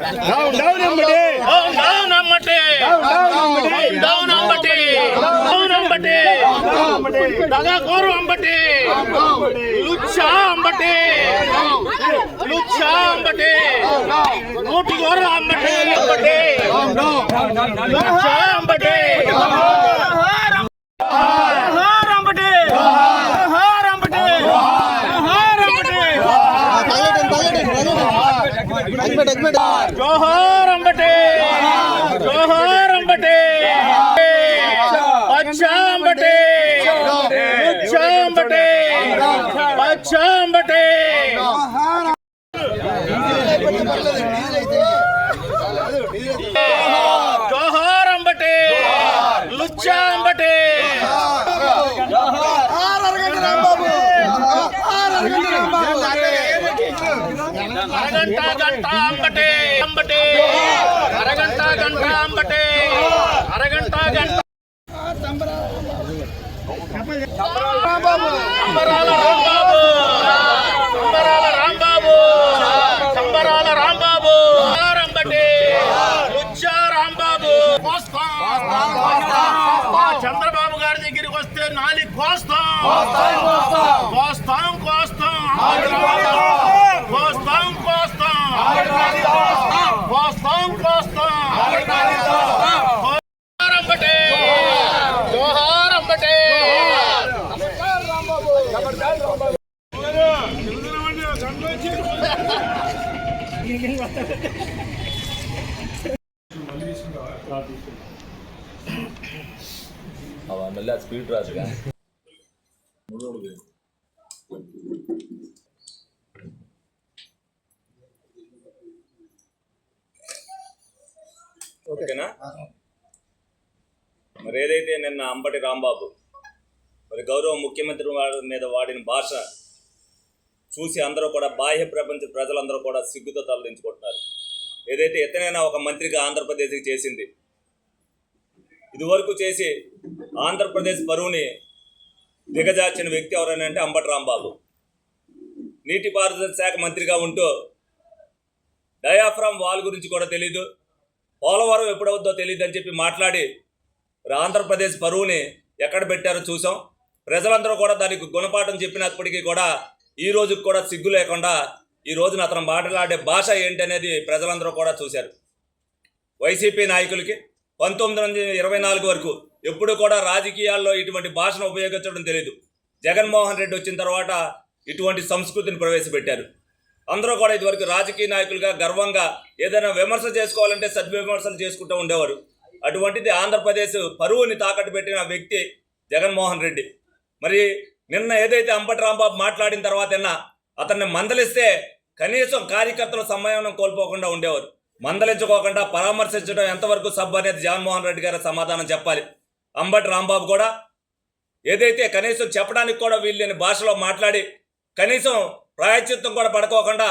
Down down Ambati down down Ambati down Ambati down Ambati దగాకోరు Ambati లుచ్చా అంబటి లుచ్చా అంబటి నూటికోరు అంబటి అంబటి లుచ్చా అంబటి హార్ అంబటి హార్ అంబటి హార్ అంబటి జోహార్ అంబటి జోహార్ అంబటి పచ్చా అంబటి పచ్చా అంబటి పచ్చా అంబటి జోహార్ అంబటి లుచ్చా అంబటి అరగంట గంట అంబటి అంబటి. అరగంట గంట అంబటి. అరగంట గంట. సంబరాల రాంబాబు. సంబరాల రాంబాబు. సంబరాల రాంబాబు. అంబటి. లుచ్చా రాంబాబు. కోస్తాం. మా చంద్రబాబు గారి దగ్గరికి వస్తే నాలుగు కోస్తాం. కోస్తాం కోస్తాం కోస్తాం కోస్తాం జోహారంబటే జోహారంబటే அவன் நல்லா ஸ்பீட் ராசுக்கா ఓకేనా? మరి ఏదైతే నిన్న అంబటి రాంబాబు మరి గౌరవ ముఖ్యమంత్రి మీద వాడిన భాష చూసి అందరూ కూడా బాహ్య ప్రపంచ ప్రజలందరూ కూడా సిగ్గుతో తలదించుకుంటున్నారు. ఏదైతే ఎత్తనైనా ఒక మంత్రిగా ఆంధ్రప్రదేశ్కి చేసింది ఇదివరకు చేసి ఆంధ్రప్రదేశ్ బరువుని దిగజార్చిన వ్యక్తి ఎవరైనా అంటే అంబటి రాంబాబు. నీటిపారుదల శాఖ మంత్రిగా ఉంటూ డయాఫ్రామ్ వాల్ గురించి కూడా తెలీదు పోలవరం ఎప్పుడవుద్దో తెలియదు అని చెప్పి మాట్లాడి ఆంధ్రప్రదేశ్ పరువుని ఎక్కడ పెట్టారో చూసాం. ప్రజలందరూ కూడా దానికి గుణపాఠం చెప్పినప్పటికీ కూడా ఈ రోజుకి కూడా సిగ్గు లేకుండా ఈ రోజున అతను మాట్లాడే భాష ఏంటి అనేది ప్రజలందరూ కూడా చూశారు. వైసీపీ నాయకులకి పంతొమ్మిది నుంచి ఇరవై నాలుగు వరకు ఎప్పుడు కూడా రాజకీయాల్లో ఇటువంటి భాషను ఉపయోగించడం తెలియదు జగన్మోహన్ రెడ్డి వచ్చిన తర్వాత ఇటువంటి సంస్కృతిని ప్రవేశపెట్టారు. అందరూ కూడా ఇదివరకు రాజకీయ నాయకులుగా గర్వంగా ఏదైనా విమర్శ చేసుకోవాలంటే సద్విమర్శలు చేసుకుంటూ ఉండేవారు. అటువంటిది ఆంధ్రప్రదేశ్ పరువుని తాకట్టు పెట్టిన వ్యక్తి జగన్మోహన్ రెడ్డి. మరి నిన్న ఏదైతే అంబటి రాంబాబు మాట్లాడిన తర్వాత అతన్ని మందలిస్తే కనీసం కార్యకర్తల సమయం కోల్పోకుండా ఉండేవారు. మందలించుకోకుండా పరామర్శించడం ఎంతవరకు సబ్ అనేది జగన్మోహన్ రెడ్డి గారు సమాధానం చెప్పాలి. అంబటి రాంబాబు కూడా ఏదైతే కనీసం చెప్పడానికి కూడా వీళ్ళని భాషలో మాట్లాడి కనీసం ప్రాయచిత్తం కూడా పడుకోకుండా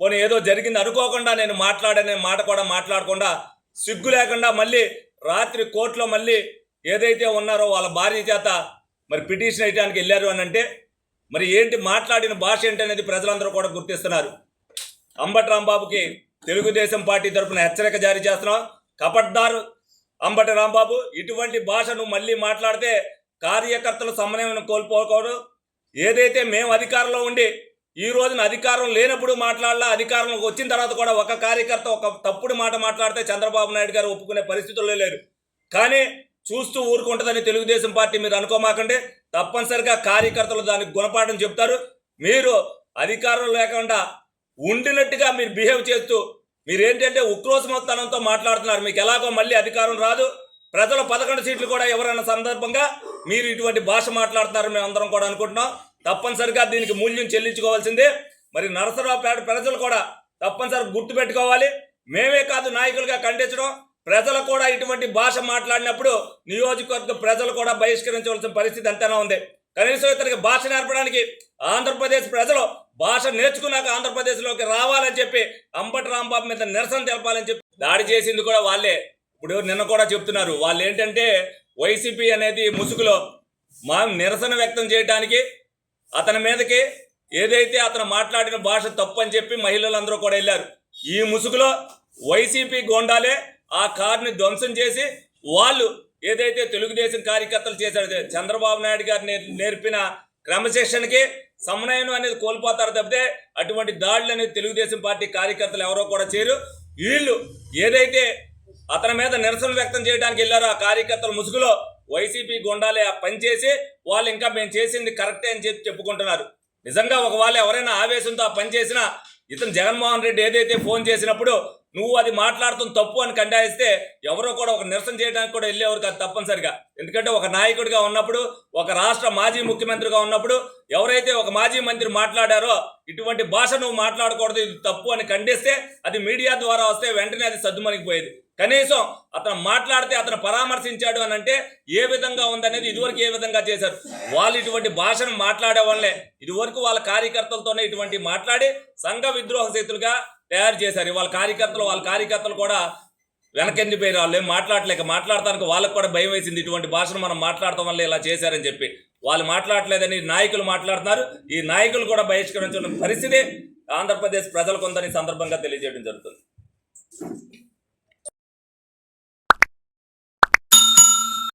పోనీ ఏదో జరిగింది అనుకోకుండా నేను మాట్లాడనే మాట కూడా మాట్లాడకుండా సిగ్గు లేకుండా మళ్ళీ రాత్రి కోర్టులో మళ్ళీ ఏదైతే ఉన్నారో వాళ్ళ భార్య చేత మరి పిటిషన్ వేయడానికి వెళ్ళారు అని అంటే మరి ఏంటి మాట్లాడిన భాష ఏంటి అనేది ప్రజలందరూ కూడా గుర్తిస్తున్నారు. అంబటి రాంబాబుకి తెలుగుదేశం పార్టీ తరఫున హెచ్చరిక జారీ చేస్తున్నాం. కపట్దారు అంబటి రాంబాబు ఇటువంటి భాషను మళ్ళీ మాట్లాడితే కార్యకర్తల సమన్వయం కోల్పోకూడదు. ఏదైతే మేము అధికారంలో ఉండి ఈ రోజున అధికారం లేనప్పుడు మాట్లాడాలా అధికారంలోకి వచ్చిన తర్వాత కూడా ఒక కార్యకర్త ఒక తప్పుడు మాట మాట్లాడితే చంద్రబాబు నాయుడు గారు ఒప్పుకునే పరిస్థితుల్లో లేరు. కానీ చూస్తూ ఊరుకుంటుందని తెలుగుదేశం పార్టీ మీరు అనుకోమాకండి. తప్పనిసరిగా కార్యకర్తలు దానికి గుణపాఠం చెప్తారు. మీరు అధికారం లేకుండా ఉండినట్టుగా మీరు బిహేవ్ చేస్తూ మీరేంటంటే ఉక్రోషమతనంతో మాట్లాడుతున్నారు. మీకు ఎలాగో మళ్ళీ అధికారం రాదు. ప్రజల పదకొండు సీట్లు కూడా ఎవరైనా సందర్భంగా మీరు ఇటువంటి భాష మాట్లాడుతున్నారు మేము అందరం కూడా అనుకుంటున్నాం. తప్పనిసరిగా దీనికి మూల్యం చెల్లించుకోవాల్సిందే. మరి నరసరావుపేట ప్రజలు కూడా తప్పనిసరిగా గుర్తు పెట్టుకోవాలి మేమే కాదు నాయకులుగా ఖండించడం. ప్రజలు కూడా ఇటువంటి భాష మాట్లాడినప్పుడు నియోజకవర్గ ప్రజలు కూడా బహిష్కరించవలసిన పరిస్థితి అంతేనా ఉంది? కనీసం ఇతనికి భాష నేర్పడానికి ఆంధ్రప్రదేశ్ ప్రజలు భాష నేర్చుకున్నాక ఆంధ్రప్రదేశ్లోకి రావాలని చెప్పి అంబటి రాంబాబు మీద నిరసన తెలపాలని చెప్పి దాడి చేసింది కూడా వాళ్ళే. ఇప్పుడు నిన్న కూడా చెప్తున్నారు. వాళ్ళు ఏంటంటే వైసీపీ అనేది ముసుగులో మా నిరసన వ్యక్తం చేయడానికి అతని మీదకి ఏదైతే అతను మాట్లాడిన భాష తప్పు అని చెప్పి మహిళలందరూ కూడా వెళ్ళారు. ఈ ముసుగులో వైసీపీ గోండాలే ఆ కారుని ధ్వంసం చేసి వాళ్ళు ఏదైతే తెలుగుదేశం కార్యకర్తలు చేశారు చంద్రబాబు నాయుడు గారు నేర్పిన క్రమశిక్షణకి సమన్వయం అనేది కోల్పోతారు తప్పితే అటువంటి దాడులు అనేది తెలుగుదేశం పార్టీ కార్యకర్తలు ఎవరో కూడా చేయరు. వీళ్ళు ఏదైతే అతని మీద నిరసన వ్యక్తం చేయడానికి వెళ్ళారో ఆ కార్యకర్తల ముసుగులో వైసీపీ గుండాలే ఆ పని చేసి వాళ్ళు ఇంకా మేము చేసింది కరెక్టే అని చెప్పి చెప్పుకుంటున్నారు. నిజంగా ఒకవేళ ఎవరైనా ఆవేశంతో ఆ పని చేసినా ఇతను జగన్మోహన్ రెడ్డి ఏదైతే ఫోన్ చేసినప్పుడు నువ్వు అది మాట్లాడుతున్న తప్పు అని కండాయిస్తే ఎవరో కూడా ఒక నిరసన చేయడానికి కూడా వెళ్ళేవారు కాదు తప్పనిసరిగా. ఎందుకంటే ఒక నాయకుడిగా ఉన్నప్పుడు ఒక రాష్ట్ర మాజీ ముఖ్యమంత్రిగా ఉన్నప్పుడు ఎవరైతే ఒక మాజీ మంత్రి మాట్లాడారో ఇటువంటి భాష నువ్వు మాట్లాడకూడదు ఇది తప్పు అని ఖండిస్తే అది మీడియా ద్వారా వస్తే వెంటనే అది సద్దుమణికిపోయేది కనీసం అతను మాట్లాడితే అతను పరామర్శించాడు అని అంటే ఏ విధంగా ఉందనేది ఇదివరకు ఏ విధంగా చేశారు? వాళ్ళు ఇటువంటి భాషను మాట్లాడే వాళ్ళే ఇదివరకు వాళ్ళ కార్యకర్తలతోనే ఇటువంటి మాట్లాడి సంఘ విద్రోహ శక్తులుగా తయారు చేశారు. వాళ్ళ కార్యకర్తలు వాళ్ళ కార్యకర్తలు కూడా వెనకెందిపోయారు వాళ్ళు. ఏం మాట్లాడలేక మాట్లాడటానికి వాళ్ళకి కూడా భయం వేసింది. ఇటువంటి భాషను మనం మాట్లాడటం వల్ల ఇలా చేశారని చెప్పి. వాళ్ళు మాట్లాడలేదని నాయకులు మాట్లాడుతున్నారు. ఈ నాయకులు కూడా బహిష్కరించిన పరిస్థితి ఆంధ్రప్రదేశ్ ప్రజలకు ఉందని సందర్భంగా తెలియజేయడం జరుగుతుంది.